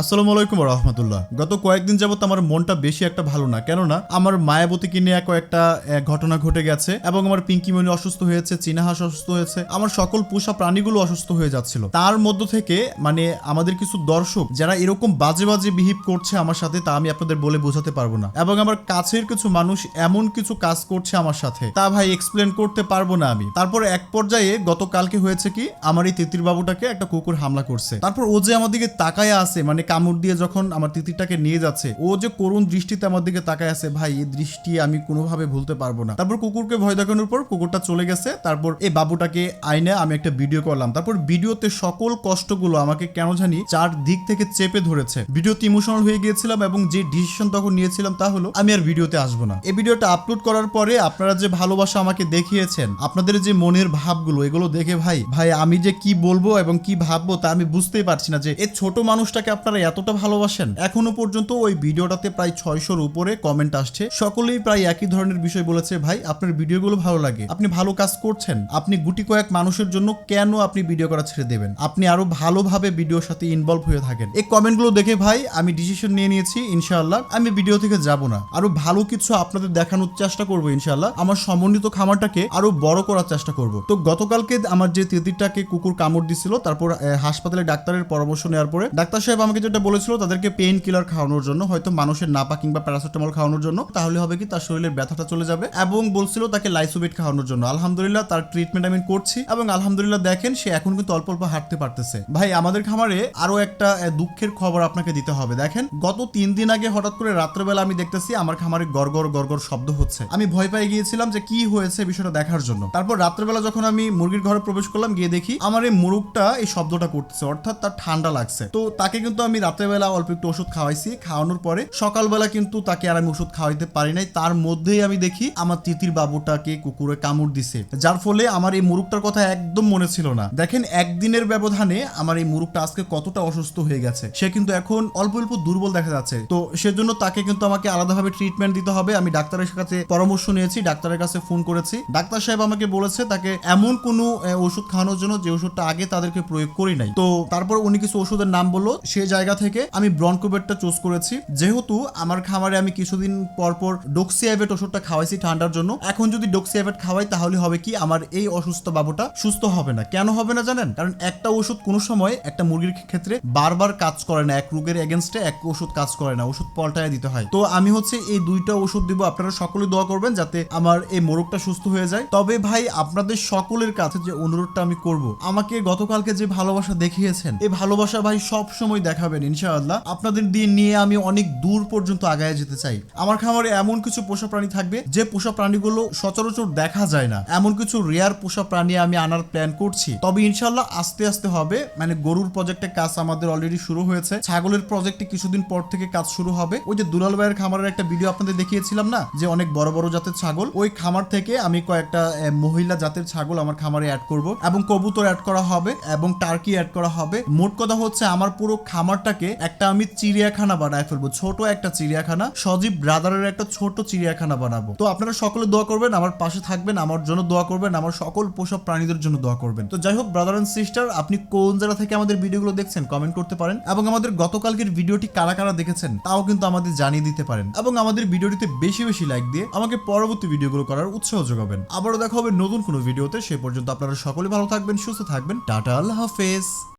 আসসালামু আলাইকুম রহমতুল্লাহ। গত কয়েকদিন যাবত আমার মনটা বেশি একটা ভালো না। কেননা, আমার মায়াবতীকে নিয়ে কয়েকটা ঘটনা ঘটে গেছে এবং আমার পিঙ্কিমণি অসুস্থ হয়েছে চীনাহাস অসুস্থ হয়েছে, আমার সকল পোষা প্রাণীগুলো অসুস্থ হয়ে যাচ্ছিল। তার মধ্য থেকে মানে আমাদের কিছু দর্শক যারা এরকম বাজে বাজে বিহেভ করছে আমার সাথে, তা আমি আপনাদের বলে বোঝাতে পারব না। এবং আমার কাছের কিছু মানুষ এমন কিছু কাজ করছে আমার সাথে, তা ভাই এক্সপ্লেন করতে পারব না আমি। তারপর এক পর্যায়ে গতকালকে হয়েছে কি, আমার এই তিতির বাবুটাকে একটা কুকুর হামলা করছে। তারপর ও যে আমার দিকে তাকায় আছে মানে কামড় দিয়ে যখন আমার তিতিরটাকে নিয়ে যাচ্ছে, ও যে করুণ দৃষ্টিতে আমার দিকে তাকায় আছে, ভাই, এই দৃষ্টি আমি কোনোভাবে ভুলতে পারব না। তারপর কুকুরকে ভয় দেখানোর পর কুকুরটা চলে গেছে। তারপর এই বাবুটাকে আইনে আমি একটা ভিডিও করলাম। তারপর ভিডিওতে সকল কষ্টগুলো আমাকে কেন জানি চার দিক থেকে চেপে ধরেছে। ভিডিওতে ইমোশনাল হয়ে গিয়েছিলাম এবং যে ডিসিশন তখন নিয়েছিলাম তা হলো, আমি আর ভিডিওতে আসব না। এই ভিডিওটা আপলোড করার পরে আপনারা যে ভালোবাসা আমাকে দেখিয়েছেন, আপনাদের যে মনের ভাবগুলো, এগুলো দেখে ভাই ভাই, আমি যে কি বলব এবং কি ভাববো তা আমি বুঝতেই পারছি না যে এই ছোট মানুষটাকে আপনারা এতটা ভালোবাসেন? এখনও পর্যন্ত ওই ভিডিওটাতে প্রায় ছয়শোর উপরে কমেন্ট আসছে। সকলেই প্রায় একই ধরনের বিষয় বলেছে, ভাই, আপনার ভিডিওগুলো ভালো লাগে। আপনি ভালো কাজ করছেন। আপনি গুটি কয়েক মানুষের জন্য কেন আপনি ভিডিও করা ছেড়ে দেবেন? আপনি আরও ভালোভাবে ভিডিওর সাথে ইনভলভ হয়ে থাকেন। এই কমেন্টগুলো দেখে, ভাই, আমি ডিসিশন নিয়ে নিয়েছি, ইনশাআল্লাহ। আমি ভিডিও থেকে যাব না। আরও ভালো কিছু আপনাদের দেখানোর চেষ্টা করব, ইনশাআল্লাহ। আমার সমন্বিত খামারটাকে আরও বড় করার চেষ্টা করব। তো গতকালকে আমার যে তিতিরটাকে কুকুর কামড় দিছিল, তারপর হাসপাতালে ডাক্তারের পরামর্শ নেওয়ার পরে, ডাক্তার সাহেব আমাকে যেটা বলেছিল, তাদেরকে পেইন কিলার খাওয়ানোর জন্য, হয়তো মানুষের নাপা কিংবা প্যারাসিটামল খাওয়ানোর জন্য, তাহলে হবে কি, তার শরীরের ব্যথাটা চলে যাবে এবং বলছিল তাকে লাইসোবিট খাওয়ানোর জন্য। আলহামদুলিল্লাহ, তার ট্রিটমেন্ট আমি করছি এবং আলহামদুলিল্লাহ দেখেন, সে এখন কিন্তু অল্প অল্প হাঁটতে পারতেছে। ভাই, আমাদের খামারে আরও একটা দুঃখের খবর আপনাকে দিতে হবে। দেখেন, গত তিন দিন আগে হঠাৎ করে রাত্রেবেলা আমি দেখতেছি, আমার খামারে গড়গড় গড়গড় শব্দ হচ্ছে। আমি ভয় পেয়ে গিয়েছিলাম যে কি হয়েছে বিষয়টা দেখার জন্য। তারপর রাত্রেবেলা যখন আমি মুরগির ঘরে প্রবেশ করলাম, গিয়ে দেখি আমার এই মুরগটা এই শব্দটা করতেছে, অর্থাৎ তার ঠান্ডা লাগছে। তো তাকে কিন্তু আমি রাত্রেবেলা অল্প একটু ওষুধ খাওয়াইছি। খাওয়ানোর পরে সকালবেলা কিন্তু তাকে আর আমি ওষুধ খাওয়াইতে পারি নাই। তার মধ্যেই আমি দেখি আমার তিতির বাবুটাকে কুকুরে কামড় দিছে। যার ফলে আমার এই মুরগটার কথা একদম মনে ছিল না। দেখেন, একদিনের ব্যবধানে আমার এই মুরগটা আজকে কতটা অসুস্থ হয়ে গেছে। সে কিন্তু এখন অল্প অল্প দুর্বল দেখা যাচ্ছে। তো সেজন্য তাকে কিন্তু আমাকে আলাদাভাবে ট্রিটমেন্ট দিতে হবে। আমি ডাক্তারের কাছে পরামর্শ নিয়েছি, ডাক্তারের কাছে ফোন করেছি। ডাক্তার সাহেব আমাকে বলেছে তাকে এমন কোনো ওষুধ খাওয়ানোর জন্য যে ওষুধটা আগে তাদেরকে প্রয়োগ করি নাই। তো তারপর উনি কিছু ওষুধের নাম বলল। সে জায়গা থেকে আমি ব্রনকোবেটটা চুজ করেছি। যেহেতু আমার খামারে আমি কিছুদিন পর পর ডোক্সিয়াবেট ওষুধটা খাওয়াইছি ঠান্ডার জন্য। এখন যদি ডোক্সিয়াবেট খাওয়াই, তাহলে হবে কি আমার এই অসুস্থ বাবুটা সুস্থ হবে না। কেন হবে না জানেন? কারণ একটা ওষুধ কোনো সময় একটা মুরগির ক্ষেত্রে বারবার কাজ করে না, এক রোগের এগেনস্টে এক ওষুধ কাজ করে না, ওষুধ পাল্টায় দিতে হয়। তো আমি হচ্ছে এই দুইটা ওষুধ দিব, আপনারা সকলে দোয়া করবেন যাতে আমার এই মোরগটা সুস্থ হয়ে যায়। তবে ভাই, আপনাদের সকলের কাছে যে অনুরোধটা আমি করব, আমাকে গতকালকে যে ভালোবাসা দেখিয়েছেন, এই ভালোবাসা ভাই সব সময় দেখাবেন ইনশাআল্লাহ। আপনাদের দিয়ে নিয়ে আমি অনেক দূর পর্যন্ত আগায় যেতে চাই। আমার খামারে এমন কিছু পোষা প্রাণী থাকবে, যে পোষা প্রাণীগুলো সচরাচর দেখা যায় না। এমন কিছু রেয়ার পোষা প্রাণী আমি আনার প্ল্যান করছি। তবে ইনশাল্লাহ আস্তে আস্তে হবে। মানে গরুর প্রজেক্টে কাজ আমাদের অলরেডি শুরু হয়েছে। ছাগলের প্রজেক্টে কিছুদিন পর থেকে কাজ শুরু হবে। ওই যে দুলাল ভাইয়ের খামারের একটা ভিডিও আপনাদের দেখিয়েছিলাম না? যে অনেক বড় বড় জাতের ছাগল। ওই খামার থেকে আমি কয়েকটা মহিলা জাতের ছাগল আমার খামারে অ্যাড করব। এবং কবুতর অ্যাড করা হবে এবং টার্কি অ্যাড করা হবে। মোট কথা হচ্ছে, আমার পুরো খামারটাকে একটা আমি চিড়িয়াখানা বানায় ফেলব, ছোট একটা চিড়িয়াখানা, সজীব ব্রাদারের একটা ছোট চিড়িয়াখানা বানাবো। তো আপনারা সকলে দোয়া করবেন, আমার পাশে থাকবেন, আমার জন্য দোয়া করবেন, আমার সকল পোষা প্রাণীদের জন্য দোয়া করবেন। তো যাই হোক ব্রাদার এন্ড সিস্টার আপনি কোন জায়গা থেকে আমাদের ভিডিওগুলো দেখছেন কমেন্ট করতে পারেন। এবং আমাদের গতকালকের ভিডিওটি কারা কারা দেখেছেন, তাও কিন্তু আমাদের জানিয়ে দিতে পারেন। এবং আমাদের ভিডিওটিতে বেশি বেশি লাইক দিয়ে আমাকে পরবর্তী ভিডিওগুলো করার উৎসাহ যোগাবেন। আবারও দেখা হবে নতুন কোনো ভিডিওতে, সে পর্যন্ত আপনারা সকলে ভালো থাকবেন, সুস্থ থাকবেন। টাটা, আল্লাহ হাফেজ।